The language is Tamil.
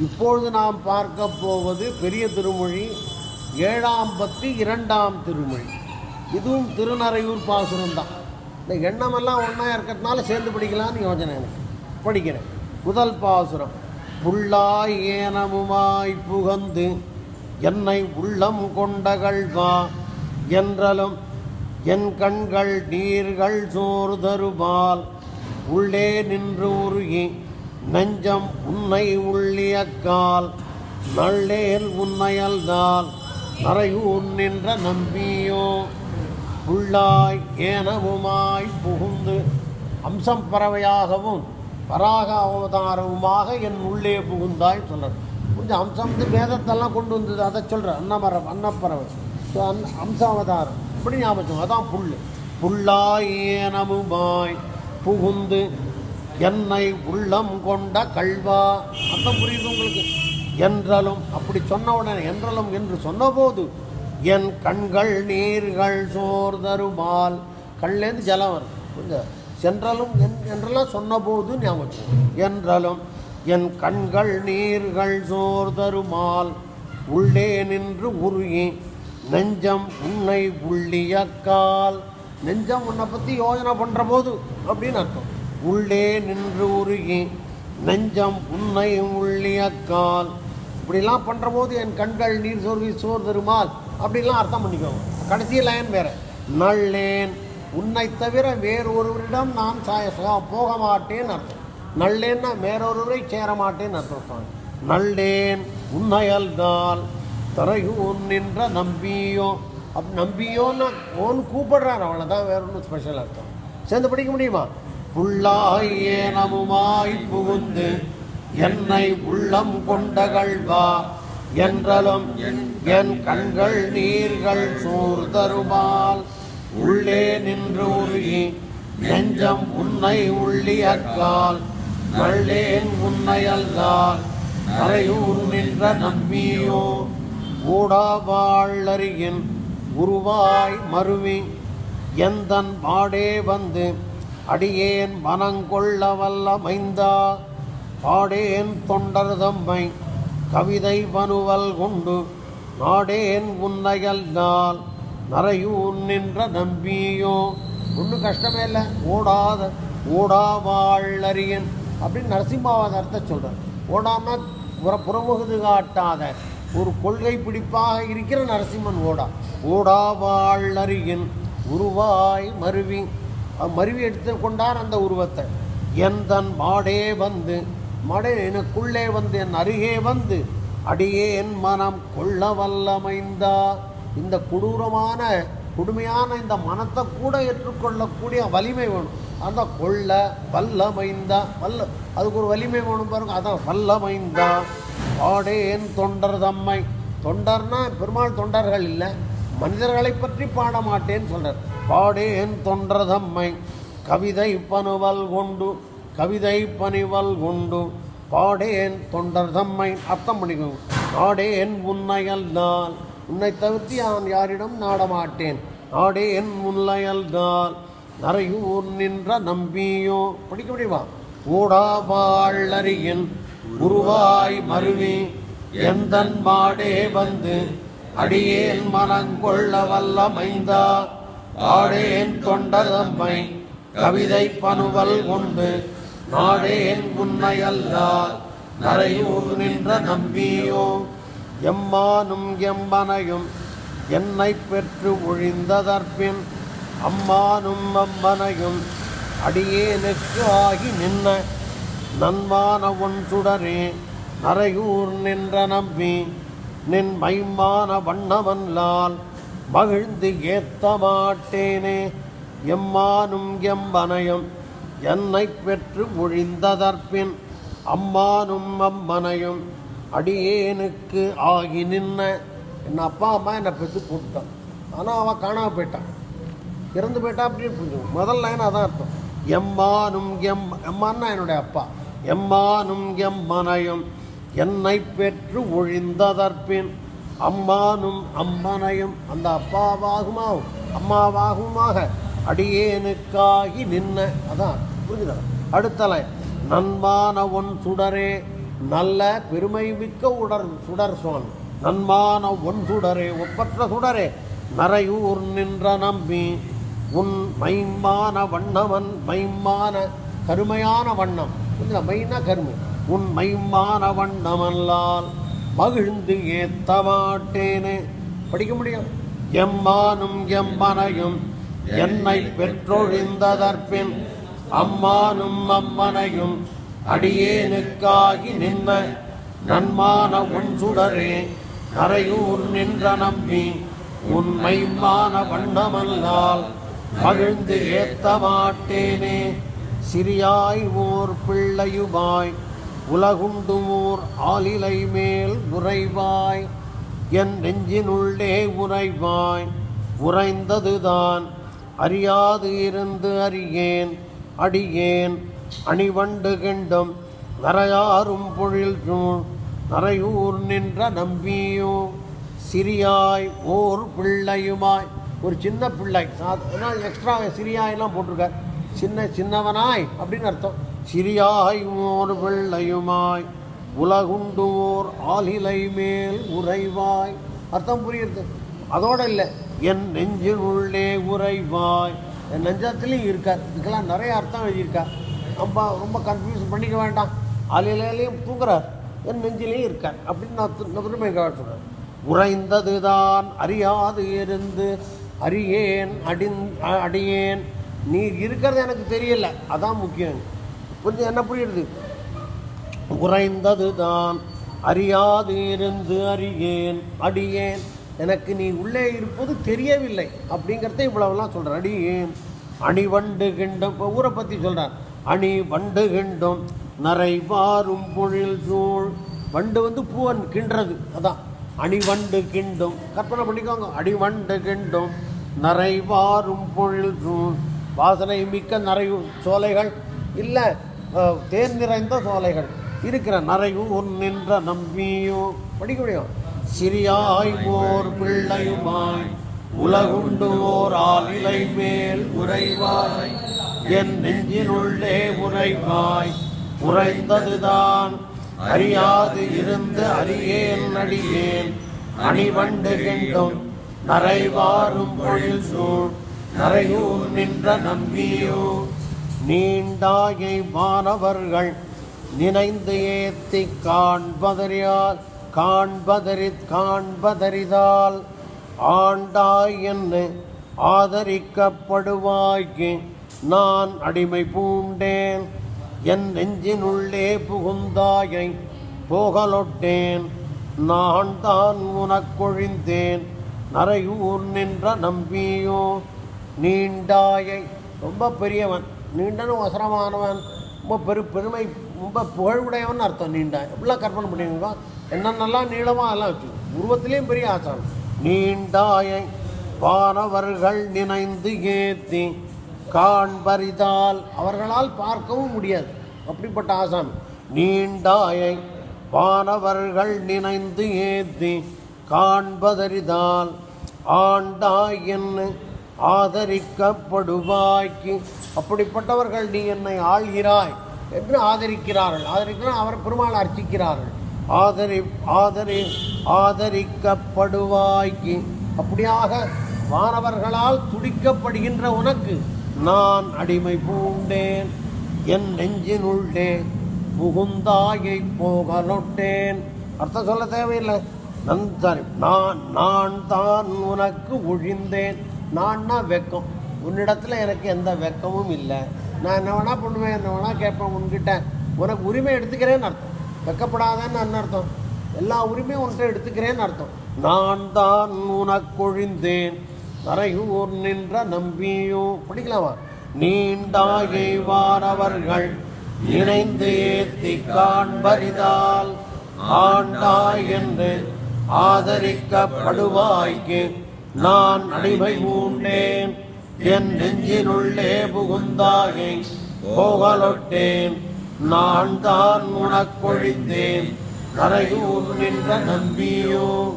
இப்பொழுது நாம் பார்க்க போவது பெரிய திருமொழி ஏழாம் பத்து இரண்டாம் திருமொழி. இதுவும் திருநறையூர் பாசுரம் தான். இந்த எண்ணமெல்லாம் ஒன்றா இருக்கிறதுனால சேர்ந்து படிக்கலாம்னு யோசனை எனக்கு. படிக்கிறேன். முதல் பாசுரம் புல்லாய் ஏனமுமாய் புகந்து என்னை உள்ளம் கொண்டகள்வா என்றலும் என் கண்கள் நீர்கள் சோறு தருமால் உள்ளே நின்று உருகி நெஞ்சம் உன்னை உள்ளியக்கால் நள்ளேல் உன்னையல்தால் நரையூன் நின்ற நம்பியோ உள்ளாய் ஏனவுமாய் புகுந்து அம்சம் பறவையாகவும் வராக அவதாரவுமாக என் உள்ளே புகுந்தாய் சொல்கிறார் கொஞ்சம் அம்சம் வந்து வேதத்தெல்லாம் கொண்டு வந்தது அதை சொல்கிறேன் அன்னமரம் அன்னப்பறவை. ஸோ அன் அம்சாவதாரம். இப்படி ஞாபகம் அதான் புல் புல்லாய் ஏனமுமாய் புகுந்து என்னை உள்ளம் கொண்ட கல்வா. அந்த புரியுது உங்களுக்கு? என்றாலும் அப்படி சொன்ன உடனே என்றாலும் என்று சொன்னபோது என் கண்கள் நீர்கள் சோர்தருமால் கண்லேருந்து ஜலம் வரும் கொஞ்சம் சென்றாலும் என் என்றெல்லாம் சொன்னபோது ஞாபகம் என்றாலும் என் கண்கள் நீர்கள் சோர்தருமால் உள்ளே நின்று உருகி நெஞ்சம் உன்னை உள்ளியக்கால். நெஞ்சம் உன்னை பற்றி யோஜனை பண்ணுற போது அப்படின்னு அர்த்தம். உள்ளே நின்று உருகி நெஞ்சம் உன்னை உள்ளியக்கால் இப்படிலாம் பண்ணுற போது என் கண்கள் நீர் சோர்வி சோர் தருமால். அப்படிலாம் அர்த்தம் பண்ணிக்கோங்க. கடைசி லைன் வேற. நள்ளேன் உன்னை தவிர வேறொருவரிடம் நான் சாய போக மாட்டேன் அர்த்தம். நல்லேன்னா வேறொருவரை சேர மாட்டேன் அர்த்தம் சுவாமி. நல்லேன் உன்னையல்தால் தரையூன் நின்ற நம்பியோ அப் நம்பியோன்னு ஓன் கூப்பிடுறார். அவ்வளோதான் வேற ஒன்றும் ஸ்பெஷல் அர்த்தம். சேர்ந்து படிக்க முடியுமா? உள்ளாயேனமுமாய் ஏனமுமாய் புகுந்து என்னை உள்ளம் கொண்டகள்வா என்றலும் என் கண்கள் நீர்கள் சூர்தருமால் உள்ளே நின்று உருகி நெஞ்சம் உன்னை உள்ளியக்கால் நள்ளேன் உன்னையல்லால் கரையூர் நின்ற நம்பியோ. ஊடாவாழறியின் உருவாய் மருவி எந்தன் பாடே வந்து அடியேன் மனங்கொள்ள வல்ல மைந்தா பாடேன் தொண்டர் தம்மை கவிதை பனுவல் கொண்டு நாடேன் உன்னையல் நாள் நரையூன் நின்ற நம்பியோ. ஒன்றும் கஷ்டமே இல்லை ஓடாத ஓடாவாழறியன் அப்படின்னு நரசிம்மாவதாரத்தை சொல்கிறார் ஓடாமல் புற புறமுகுது காட்டாத ஒரு கொள்கை பிடிப்பாக இருக்கிற நரசிம்மன் ஓடா. ஓடாவாழறியன் உருவாய் மருவி மருவி எடுத்து கொண்டார் அந்த உருவத்தை. என் தன் மாடே வந்து மடே எனக்குள்ளே வந்து என் அருகே வந்து அடியே என் மனம் கொள்ள வல்லமைந்தா இந்த கொடூரமான கொடுமையான இந்த மனத்தை கூட ஏற்றுக்கொள்ளக்கூடிய வலிமை வேணும். அந்த கொள்ள வல்லமைந்தா வல்ல அதுக்கு ஒரு வலிமை வேணும் பாருங்க. அதான் வல்லமைந்தா. பாடேன் தொண்டர் தம்மை. தொண்டர்னா பெருமாள் தொண்டர்கள் இல்லை. மனிதர்களை பற்றி பாட மாட்டேன்னு சொல்றார். பாடேன் தொன்றதம்மை கவிதை பனுவல் கொண்டு கவிதை பணிவல் கொண்டு பாடேன் தொண்டர் தம்மை அர்த்தம் பண்ணிக்கோங்க. நாடேன் உன்னையல் நான் உன்னை தவிர்த்து நான் யாரிடம் நாடமாட்டேன். நாடேன் உன்னையல் நான் நரையூர் நின்ற நம்பியோ. படிக்க முடியுமா? ஓடாவாழறியன் உருவாய் மருவி எந்தன் மாடே வந்து அடியேன் மனங்கொள்ள வல்ல மைந்தா ஆடேன் தொண்டதம்மை கவிதை பனுவல் கொண்டு நாடேன் உன்னையல்லால் நரையூர் நின்ற நம்பியோ. எம்மானும் எம்பனையும் என்னை பெற்று ஒழிந்ததற்பின் அம்மானும் அம்மனையும் அடியேனுக்கு ஆகி நின்ன நன்மான ஒன் சுடரே நரையூர் நின்ற நம்பி நின் மைமான வண்ணமல்லால் மகிழ்ந்து ஏத்த மாட்டேனே எம்மானும் எம்பனையும் என்னை பெற்று ஒழிந்ததற்பின் அம்மானும் அம்மனையும் அடியேனுக்கு ஆகி நின்ன. என் அப்பா அம்மா என்னை பெற்று போட்டுட்டான். ஆனால் அவன் காணாம போயிட்டான். இறந்து போயிட்டா அப்படின்னு புரிஞ்சுக்கணும் முதல் லைன் அதான் அர்த்தம். எம்மானும் எம் எம்மான்னா என்னுடைய அப்பா. எம்மானும் எம்மனையும் என்னை பெற்று ஒழிந்ததற்பின் அம்மானும் அம்மனையும் அந்த அப்பாவாகுமா அம்மாவாகுமாக அடியேனுக்காகி நின்ன. அதான் புரிஞ்சுதா? அடுத்த லைன் நன்மான ஒன் சுடரே நல்ல பெருமை மிக்க உடர் சுடர் சுவாமி. நன்மான ஒன் சுடரே ஒப்பற்ற சுடரே நரையூர் நின்ற நம்பி உன் மைமான வண்ணமன் மைமான கருமையான வண்ணம். இல்லை மைனா கருமை உன் மைமான வண்ணமல்லால் மகிழ்ந்து ஏத்த மாட்டேனே படிக்க முடியும் எம்மானும் எம்மனையும் என்னை பெற்றொழிந்ததற்பின் அம்மானும் அம்மனையும் அடியேனுக்காகி நின்ன நன்மான உன் சுடரே நரையூர் நின்ற நம்பி உண்மைமான வண்ணமல்லால் மகிழ்ந்து ஏத்த மாட்டேனே சிறியாய் ஓர் பிள்ளையுமாய் உலகுண்டுமோர் ஆலிலை மேல் உறைவாய் என் நெஞ்சினுள்ளே உறைவாய். உறைந்ததுதான் அறியாது இருந்து அறியேன் அடியேன் அணிவண்டு கெண்டும் நரையாறும் பொழில் சூழ் நரையூர் நின்ற நம்பியோ. சிறியாய் ஓர் பிள்ளையுமாய் ஒரு சின்ன பிள்ளை எக்ஸ்ட்ரா சிறியாயெல்லாம் போட்டிருக்கார். சின்ன சின்னவனாய் அப்படின்னு அர்த்தம். சிறியாய் ஓர் பிள்ளையுமாய் உலகுண்டு ஓர் ஆலிலை மேல் உறைவாய். அர்த்தம் புரியுது அதோட இல்லை. என் நெஞ்சின் உள்ளே உறைவாய். என் நெஞ்சத்துலேயும் இருக்கார் இதுக்கெல்லாம் நிறைய அர்த்தம் எழுதியிருக்கார் ரொம்ப ரொம்ப கன்ஃபியூஸ் பண்ணிக்க வேண்டாம். ஆலிலையிலையும் தூங்குறார். என் நெஞ்சிலையும் இருக்கார். அப்படின்னு நான் தி- காட்டுறேன் திரும்ப சொல்கிறேன் உறைந்ததுதான் அறியாது இருந்து அறியேன் அடின் அடியேன். நீ இருக்கிறது எனக்கு தெரியல. அதான் முக்கியம். கொஞ்சம் என்ன புரியுது? உறைந்ததுதான் அறியாது இருந்து அறியேன் அடியேன். எனக்கு நீ உள்ளே இருப்பது தெரியவில்லை. அப்படிங்கிறத இவ்வளவுலாம் சொல்கிறார் அடியேன். அணி வண்டு கிண்டும் இப்போ ஊரை பற்றி சொல்கிறார் அணி வண்டு கிண்டும் நரை வாரும் பொழில் சூழ். வண்டு வந்து பூவன் கிண்டுறது அதான். அணி வண்டு கிண்டும் கற்பனை பண்ணிக்கோங்க. அடி வண்டு கிண்டும் நரை வாரும் பொழில் சூழ். வாசனை மிக்க நரை சோலைகள் இல்லை தேன் நிறைந்த சோலைகள். இருக்கிற நரையூர் நின்ற நம்பியோ. படிக்க முடியும் சிறியாய் ஓர் பிள்ளையுமாய் உலகுண்டு ஓர் ஆளிலை மேல் உறைவாய் என் நெஞ்சினுள்ளே உரைவாய் உறைந்ததுதான் அறியாது இருந்து அறியேன் அடியேன். அணிவண்டு கெண்டும் நரைவாரும் பொழில் சூழ். நரையூர் நின்ற நம்பியோ நீண்டாயை மாணவர்கள் நினைந்து ஏத்தி காண்பதறியால் காண்பதறி காண்பதறிதால் ஆண்டாய் என்று ஆதரிக்கப்படுவாய்க்கு நான் அடிமை பூண்டேன். என் நெஞ்சினுள்ளே புகுந்தாயை போகலொட்டேன். நான் தான் உனக்கொழிந்தேன். நரையூர் நின்ற நம்பியோ நீண்டாயை. ரொம்ப பெரியவன். நீண்டனும் வசரமானவன் ரொம்ப பெரு பெருமை ரொம்ப புகழ்வுடையவன் அர்த்தம். நீண்டாய். எப்படிலாம் கற்பனை பண்ணியிருக்கோம் என்னென்னலாம் நீளமாக அதெல்லாம் வச்சு உருவத்திலையும் பெரிய ஆசான் நீண்டாயை பானவர்கள் நினைந்து ஏத்தி காண்பரிதால் அவர்களால் பார்க்கவும் முடியாது. அப்படிப்பட்ட ஆசான் நீண்டாயை பானவர்கள் நினைந்து ஏத்தி காண்பதறிதால் ஆண்டாய் என்ன ஆதரிக்கப்படுவாய்க்கு. அப்படிப்பட்டவர்கள் நீ என்னை ஆள்கிறாய் என்று ஆதரிக்கிறார்கள். ஆதரிக்கிறார் அவர் பெருமாள் அர்ச்சிக்கிறார்கள். ஆதரி ஆதரி ஆதரிக்கப்படுவாய்க்கு. அப்படியாக வானவர்களால் துடிக்கப்படுகின்ற உனக்கு நான் அடிமை பூண்டேன். என் நெஞ்சினுள்ளே புகுந்தாயை போகலொட்டேன். அர்த்தம் சொல்ல தேவையில்லை. நன் சாரி நான் நான் தான் உனக்கு ஒழிந்தேன். நான்னா வெக்கம். உன்னிடத்தில் எனக்கு எந்த வெக்கமும் இல்லை. நான் என்ன வேணால் பண்ணுவேன் என்ன வேணால் கேட்பேன் உன்கிட்ட. உனக்கு உரிமை எடுத்துக்கிறேன்னு அர்த்தம். வெக்கப்படாதன்னு என்ன அர்த்தம்? எல்லா உரிமையும் உன்கிட்ட எடுத்துக்கிறேன்னு அர்த்தம். நான் தான் உனக்கொழிந்தேன் நரையூர் நின்ற நம்பியும். படிக்கலாமா நீண்டாகை வாரவர்கள் இணைந்து ஏத்தி காண்பறிதால் ஆண்டாய் என்று ஆதரிக்கப்படுவாய்க்கு. நான் அடிமை பூண்டேன் என் நெஞ்சினுள்ளே புகுந்தாகை போகலொட்டேன். நான் தான் உனக்கொழிந்தேன். கரையூர் நின்ற நம்பியோ.